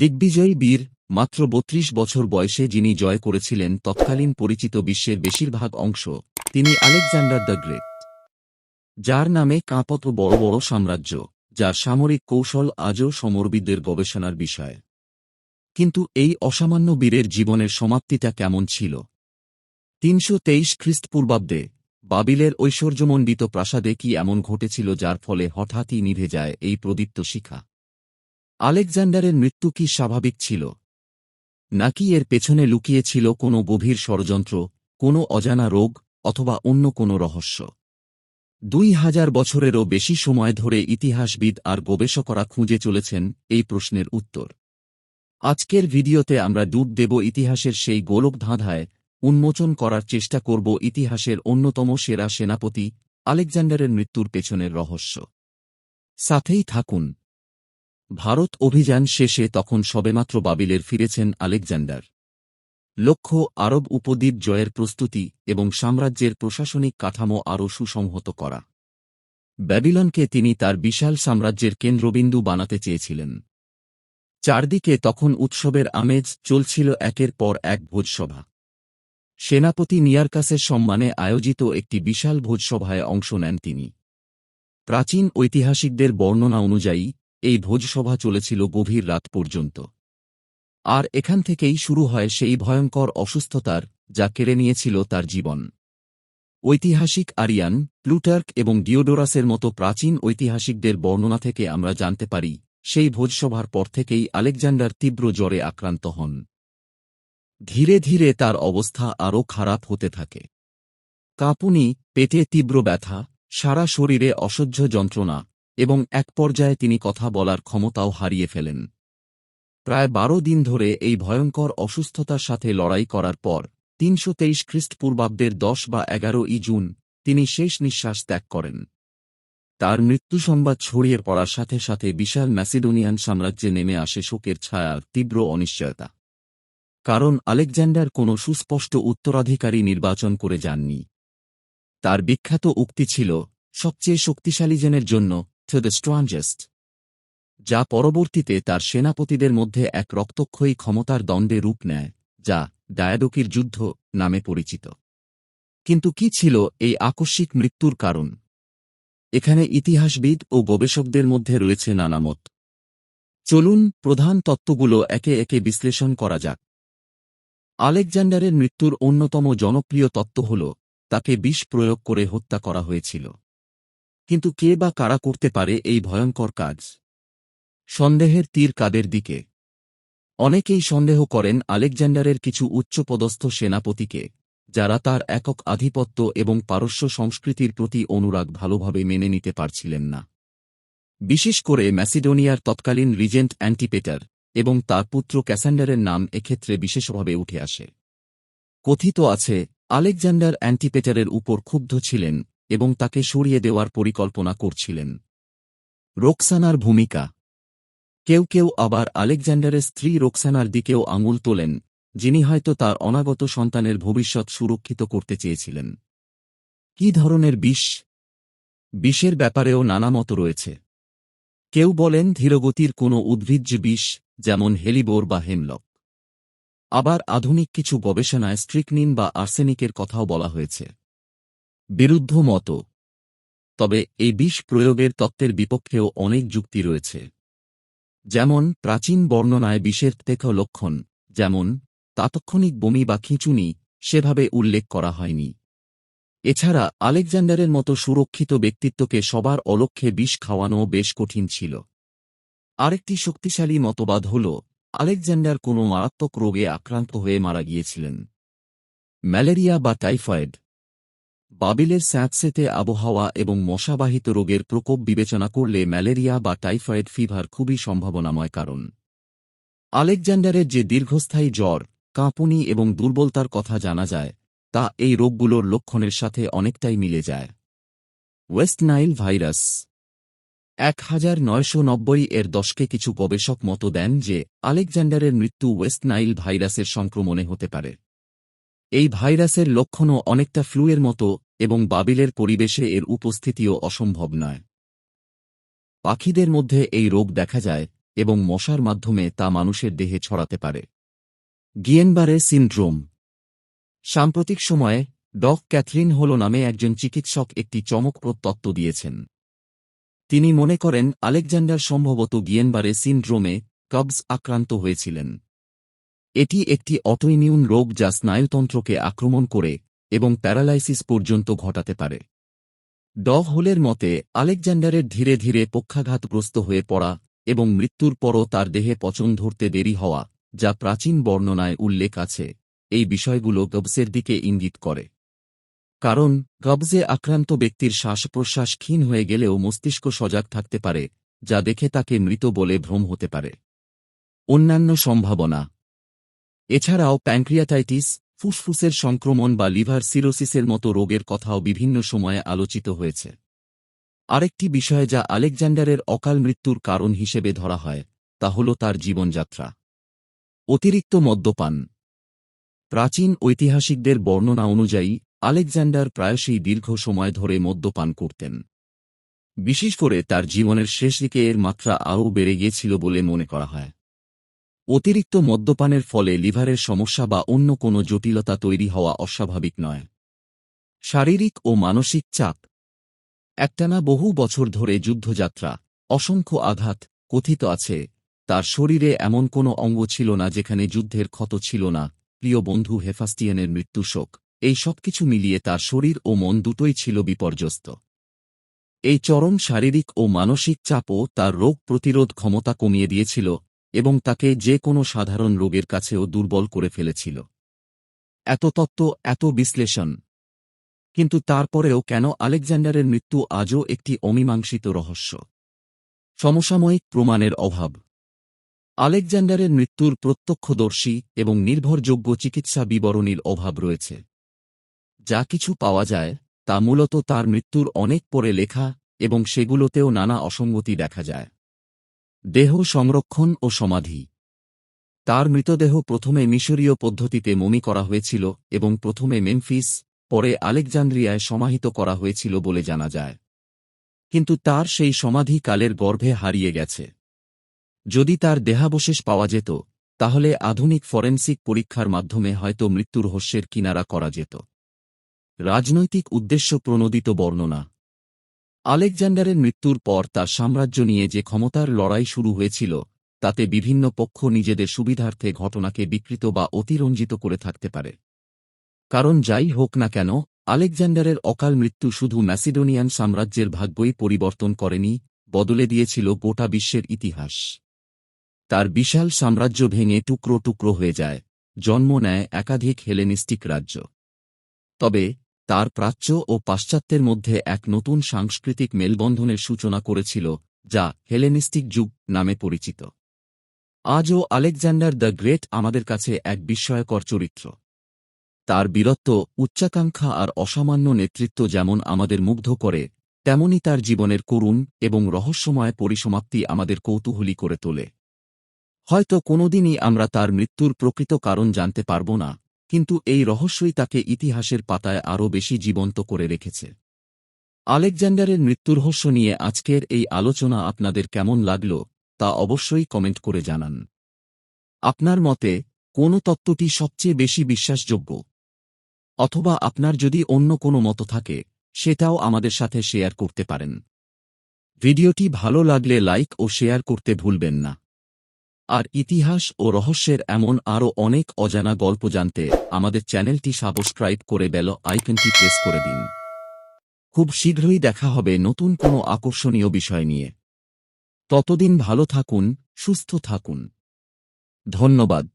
দিগ্বিজয়ী বীর, মাত্র বত্রিশ বছর বয়সে যিনি জয় করেছিলেন তৎকালীন পরিচিত বিশ্বের বেশিরভাগ অংশ, তিনি আলেকজান্ডার দ্য গ্রেট। যার নামে কাঁপত বড় বড় সাম্রাজ্য, যার সামরিক কৌশল আজও সমরবিদদের গবেষণার বিষয়। কিন্তু এই অসামান্য বীরের জীবনের সমাপ্তিটা কেমন ছিল? তিনশো তেইশ খ্রিস্টপূর্বাব্দে, বাবিলের ঐশ্বর্যমণ্ডিত প্রাসাদে কি এমন ঘটেছিল যার ফলে হঠাৎই নিভে যায় এই প্রদীপ্ত শিখা? আলেকজান্ডারের মৃত্যু কি স্বাভাবিক ছিল? নাকি এর পেছনে লুকিয়েছিল কোনো গভীর ষড়যন্ত্র, কোনো অজানা রোগ, অথবা অন্য কোনো রহস্য? দুই হাজার বছরেরও বেশি সময় ধরে ইতিহাসবিদ আর গবেষকরা খুঁজে চলেছেন এই প্রশ্নের উত্তর। আজকের ভিডিওতে আমরা ডুব দেব ইতিহাসের সেই গোলক ধাঁধায় উন্মোচন করার চেষ্টা করব ইতিহাসের অন্যতম সেরা সেনাপতি আলেকজান্ডারের মৃত্যুর পেছনের রহস্য। সাথেই থাকুন। ভারত অভিযান শেষে তখন সবেমাত্র বাবিলের ফিরেছেন আলেকজান্ডার। লক্ষ্য আরব উপদ্বীপ জয়ের প্রস্তুতি এবং সাম্রাজ্যের প্রশাসনিক কাঠামো আরও সুসংহত করা। ব্যাবিলনকে তিনি তার বিশাল সাম্রাজ্যের কেন্দ্রবিন্দু বানাতে চেয়েছিলেন। চারদিকে তখন উৎসবের আমেজ চলছিল একের পর এক ভোজসভা। সেনাপতি নিয়ারকাসের সম্মানে আয়োজিত একটি বিশাল ভোজসভায় অংশ নেন তিনি। প্রাচীন ঐতিহাসিকদের বর্ণনা অনুযায়ী এই ভোজসভা চলেছিল গভীর রাত পর্যন্ত। আর এখান থেকেই শুরু হয় সেই ভয়ঙ্কর অসুস্থতার যা কেড়ে নিয়েছিল তার জীবন। ঐতিহাসিক আরিয়ান, প্লুটার্ক এবং ডিওডোরাসের মতো প্রাচীন ঐতিহাসিকদের বর্ণনা থেকে আমরা জানতে পারি, সেই ভোজসভার পর থেকেই আলেকজান্ডার তীব্র জ্বরে আক্রান্ত হন। ধীরে ধীরে তার অবস্থা আরও খারাপ হতে থাকে। কাঁপুনি, পেটে তীব্র ব্যথা, সারা শরীরে অসহ্য যন্ত্রণা এবং এক পর্যায়ে তিনি কথা বলার ক্ষমতাও হারিয়ে ফেলেন। প্রায় বারো দিন ধরে এই ভয়ঙ্কর অসুস্থতার সাথে লড়াই করার পর তিনশো তেইশ খ্রিস্টপূর্বাব্দের দশ বা এগারো ই জুন তিনি শেষ নিঃশ্বাস ত্যাগ করেন। তার মৃত্যু সংবাদ ছড়িয়ে পড়ার সাথে সাথে বিশাল ম্যাসিডোনিয়ান সাম্রাজ্যে নেমে আসে শোকের ছায়ার তীব্র অনিশ্চয়তা। কারণ আলেকজান্ডার কোনো সুস্পষ্ট উত্তরাধিকারী নির্বাচন করে যাননি। তার বিখ্যাত উক্তি ছিল, সবচেয়ে শক্তিশালী জনের জন্য টু দ্য স্ট্রংজেস্ট যা পরবর্তীতে তার সেনাপতিদের মধ্যে এক রক্তক্ষয়ী ক্ষমতার দণ্ডে রূপ নেয়, যা ডায়াডোকির যুদ্ধ নামে পরিচিত। কিন্তু কি ছিল এই আকস্মিক মৃত্যুর কারণ? এখানে ইতিহাসবিদ ও গবেষকদের মধ্যে রয়েছে নানা মত। চলুন প্রধান তত্ত্বগুলো একে একে বিশ্লেষণ করা যাক। আলেকজান্ডারের মৃত্যুর অন্যতম জনপ্রিয় তত্ত্ব হল, তাকে বিষ প্রয়োগ করে হত্যা করা হয়েছিল। কিন্তু কে বা কারা করতে পারে এই ভয়ঙ্কর কাজ? সন্দেহের তীর কাদের দিকে? অনেকেই সন্দেহ করেন আলেকজান্ডারের কিছু উচ্চপদস্থ সেনাপতিকে, যারা তার একক আধিপত্য এবং পারস্য সংস্কৃতির প্রতি অনুরাগ ভালোভাবে মেনে নিতে পারছিলেন না। বিশেষ করে ম্যাসিডোনিয়ার তৎকালীন রিজেন্ট অ্যান্টিপেটার এবং তার পুত্র ক্যাসান্ডারের নাম এক্ষেত্রে বিশেষভাবে উঠে আসে। কথিত আছে, আলেকজান্ডার অ্যান্টিপেটারের উপর ক্ষুব্ধ ছিলেন এবং তাকে সরিয়ে দেওয়ার পরিকল্পনা করছিলেন। রোকসানার ভূমিকা। কেউ কেউ আবার আলেকজান্ডারের স্ত্রী রোকসানার দিকেও আঙুল তোলেন, যিনি হয়তো তার অনাগত সন্তানের ভবিষ্যৎ সুরক্ষিত করতে চেয়েছিলেন। কি ধরনের বিষ? বিষের ব্যাপারেও নানা মত রয়েছে। কেউ বলেন ধীরগতির কোনো উদ্ভিজ্জ বিষ, যেমন হেলিবোর বা হেমলক। আবার আধুনিক কিছু গবেষণায় স্ট্রিকনিন বা আর্সেনিকের কথাও বলা হয়েছে। বিরুদ্ধ মত। তবে এই বিষ প্রয়োগের তত্ত্বের বিপক্ষেও অনেক যুক্তি রয়েছে। যেমন, প্রাচীন বর্ণনায় বিষের থেকে লক্ষণ, যেমন, তাৎক্ষণিক বমি বা খিঁচুনি, সেভাবে উল্লেখ করা হয়নি। এছাড়া, আলেকজান্ডারের মতো সুরক্ষিত ব্যক্তিত্বকে সবার অলক্ষ্যে বিষ খাওয়ানো বেশ কঠিন ছিল। আরেকটি শক্তিশালী মতবাদ হল, আলেকজান্ডার কোনো মারাত্মক রোগে আক্রান্ত হয়ে মারা গিয়েছিলেন। ম্যালেরিয়া বা টাইফয়েড বাবিলের স্যাঁতসেতে আবহাওয়া এবং মশাবাহিত রোগের প্রকোপ বিবেচনা করলে ম্যালেরিয়া বা টাইফয়েড ফিভার খুবই সম্ভাবনাময় কারণ। আলেকজান্ডারের যে দীর্ঘস্থায়ী জ্বর, কাঁপুনি এবং দুর্বলতার কথা জানা যায়, তা এই রোগগুলোর লক্ষণের সাথে অনেকটাই মিলে যায়। West Nile virus. এক হাজার নয়শো নব্বই এর দশকে কিছু গবেষক মতো দেন যে আলেকজান্ডারের মৃত্যু ওয়েস্ট নাইল ভাইরাসের সংক্রমণে হতে পারে। এই ভাইরাসের লক্ষণও অনেকটা ফ্লুয়ের মতো এবং বাবিলের পরিবেশে এর উপস্থিতিও অসম্ভব নয়। পাখিদের মধ্যে এই রোগ দেখা যায় এবং মশার মাধ্যমে তা মানুষের দেহে ছড়াতে পারে। Guillain Barre syndrome. সাম্প্রতিক সময়ে ডক ক্যাথরিন হল নামে একজন চিকিৎসক একটি চমকপ্রদ তত্ত্ব দিয়েছেন। তিনি মনে করেন, আলেকজান্ডার সম্ভবত গিয়েনবারে সিনড্রোমে কবস আক্রান্ত হয়েছিলেন। এটি একটি অটোইমিউন রোগ যা স্নায়ুতন্ত্রকে আক্রমণ করে এবং প্যারালাইসিস পর্যন্ত ঘটাতে পারে। ড হোলের মতে, আলেকজান্ডারের ধীরে ধীরে পক্ষাঘাতগ্রস্ত হয়ে পড়া এবং মৃত্যুর পরও তার দেহে পচন ধরতে দেরি হওয়া, যা প্রাচীন বর্ণনায় উল্লেখ আছে, এই বিষয়গুলো গবসের দিকে ইঙ্গিত করে। কারণ গবজে আক্রান্ত ব্যক্তির শ্বাস প্রশ্বাস ক্ষীণ হয়ে গেলেও মস্তিষ্ক সজাগ থাকতে পারে, যা দেখে তাকে মৃত বলে ভ্রম হতে পারে। অন্যান্য সম্ভাবনা এছাড়াও প্যাঙ্ক্রিয়াটাইটিস ফুসফুসের সংক্রমণ বা লিভার সিরোসিসের মতো রোগের কথাও বিভিন্ন সময়ে আলোচিত হয়েছে। আরেকটি বিষয় যা আলেকজান্ডারের অকাল মৃত্যুর কারণ হিসেবে ধরা হয়, তা হল তার জীবনযাত্রা। অতিরিক্ত মদ্যপান। প্রাচীন ঐতিহাসিকদের বর্ণনা অনুযায়ী, আলেকজান্ডার প্রায়শই দীর্ঘ সময় ধরে মদ্যপান করতেন। বিশেষ করে তার জীবনের শেষ দিকে এর মাত্রা আরও বেড়ে গিয়েছিল বলে মনে করা হয়। অতিরিক্ত মদ্যপানের ফলে লিভারের সমস্যা বা অন্য কোনো জটিলতা তৈরি হওয়া অস্বাভাবিক নয়। শারীরিক ও মানসিক চাপ। একটানা বহু বছর ধরে যুদ্ধযাত্রা, অসংখ্য আঘাত কথিত আছে, তার শরীরে এমন কোনো অঙ্গ ছিল না যেখানে যুদ্ধের ক্ষত ছিল না, প্রিয় বন্ধু হেফাস্টিয়ানের মৃত্যু শোক, এই সবকিছু মিলিয়ে তার শরীর ও মন দুটোই ছিল বিপর্যস্ত। এই চরম শারীরিক ও মানসিক চাপও তার রোগ প্রতিরোধ ক্ষমতা কমিয়ে দিয়েছিল এবং তাকে যে কোনো সাধারণ রোগের কাছেও দুর্বল করে ফেলেছিল। এত তত্ত্ব, এত বিশ্লেষণ। কিন্তু তারপরেও কেন আলেকজান্ডারের মৃত্যু আজও একটি অমীমাংসিত রহস্য? সমসাময়িক প্রমাণের অভাব। আলেকজান্ডারের মৃত্যুর প্রত্যক্ষদর্শী এবং নির্ভরযোগ্য চিকিৎসা বিবরণীর অভাব রয়েছে। যা কিছু পাওয়া যায়, তা মূলত তার মৃত্যুর অনেক পরে লেখা এবং সেগুলোতেও নানা অসঙ্গতি দেখা যায়। দেহ সংরক্ষণ ও সমাধি। তার মৃতদেহ প্রথমে মিশরীয় পদ্ধতিতে মমি করা হয়েছিল এবং প্রথমে মেমফিস, পরে আলেকজান্দ্রিয়ায় সমাহিত করা হয়েছিল বলে জানা যায়। কিন্তু তার সেই সমাধি কালের গর্ভে হারিয়ে গেছে। যদি তার দেহাবশেষ পাওয়া যেত, তাহলে আধুনিক ফরেন্সিক পরীক্ষার মাধ্যমে হয়তো মৃত্যু রহস্যের কিনারা করা যেত। রাজনৈতিক উদ্দেশ্য প্রণোদিত বর্ণনা। আলেকজান্ডারের মৃত্যুর পর তার সাম্রাজ্য নিয়ে যে ক্ষমতার লড়াই শুরু হয়েছিল, তাতে বিভিন্ন পক্ষ নিজেদের সুবিধার্থে ঘটনাকে বিকৃত বা অতিরঞ্জিত করে থাকতে পারে। কারণ যাই হোক না কেন, আলেকজান্ডারের অকাল মৃত্যু শুধু ম্যাসিডোনিয়ান সাম্রাজ্যের ভাগ্যই পরিবর্তন করেনি, বদলে দিয়েছিল গোটা বিশ্বের ইতিহাস। তার বিশাল সাম্রাজ্য ভেঙে টুকরো টুকরো হয়ে যায়, জন্ম নেয় একাধিক হেলেনিস্টিক রাজ্য। তবে তার প্রাচ্য ও পাশ্চাত্যের মধ্যে এক নতুন সাংস্কৃতিক মেলবন্ধনের সূচনা করেছিল, যা হেলেনিস্টিক যুগ নামে পরিচিত। আজও আলেকজান্ডার দ্য গ্রেট আমাদের কাছে এক বিস্ময়কর চরিত্র। তার বীরত্ব, উচ্চাকাঙ্ক্ষা আর অসামান্য নেতৃত্ব যেমন আমাদের মুগ্ধ করে, তেমনি তার জীবনের করুণ এবং রহস্যময় পরিসমাপ্তি আমাদের কৌতূহলী করে তোলে। হয়তো কোনোদিনই আমরা তার মৃত্যুর প্রকৃত কারণ জানতে পারব না কিন্তু এই রহস্যই তাকে ইতিহাসের পাতায় আরও বেশি জীবন্ত করে রেখেছে। আলেকজান্ডারের মৃত্যুর রহস্য নিয়ে আজকের এই আলোচনা আপনাদের কেমন লাগল, তা অবশ্যই কমেন্ট করে জানান। আপনার মতে, কোন তত্ত্বটি সবচেয়ে বেশি বিশ্বাসযোগ্য? অথবা আপনার যদি অন্য কোনো মত থাকে, সেটাও আমাদের সাথে শেয়ার করতে পারেন। ভিডিওটি ভালো লাগলে লাইক ও শেয়ার করতে ভুলবেন না। আর ইতিহাস ও রহস্যের এমন আরও অনেক অজানা গল্প জানতে আমাদের চ্যানেলটি সাবস্ক্রাইব করে বেল আইকনটি প্রেস করে দিন। খুব শীঘ্রই দেখা হবে নতুন কোনো আকর্ষণীয় বিষয় নিয়ে। ততদিন ভালো থাকুন, সুস্থ থাকুন। ধন্যবাদ।